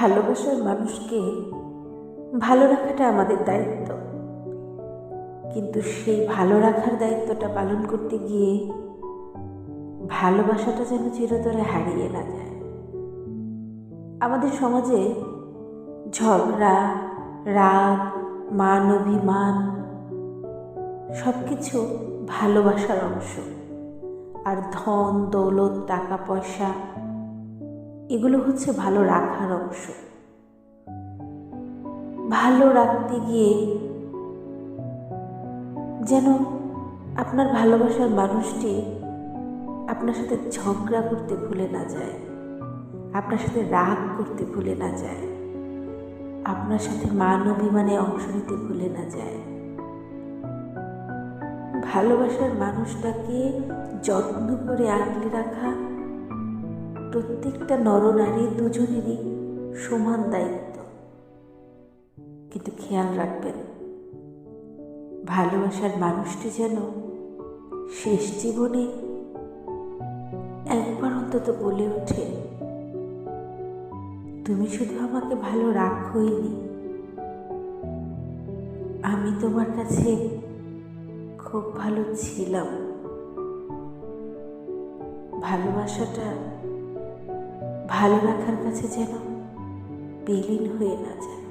ভালোবাসার মানুষকে ভালো রাখাটা আমাদের দায়িত্ব। কিন্তু সেই ভালো রাখার দায়িত্বটা পালন করতে গিয়ে ভালোবাসাটা যেন চিরতরে হারিয়ে না যায়। আমাদের সমাজে ঝগড়া, রাগ, মান, অভিমান সব কিছু ভালোবাসার অংশ। আর ধন, দৌলত, টাকা, পয়সা এগুলো হচ্ছে ভালো রাখার অংশ। ভালো রাখতে গিয়ে যেন আপনার ভালোবাসার মানুষটি আপনার সাথে ঝগড়া করতে ভুলে না যায়, আপনার সাথে রাগ করতে ভুলে না যায়, আপনার সাথে মান অভিমানে অংশ নিতে ভুলে না যায়। ভালোবাসার মানুষটাকে যত্ন করে আগলে রাখা প্রত্যেকটা নরনারী দুজনেরই সমান দায়িত্ব। কিন্তু খেয়াল রাখবেন, ভালোবাসার মানুষটি যেন শেষ জীবনে একবার অন্তত বলে ওঠে, তুমি শুধু আমাকে ভালো রাখোইনি। আমি তোমার কাছে খুব ভালো ছিলাম। ভালোবাসাটা ভালো রাখার কাছে যেন বিলীন হয়ে না যায়।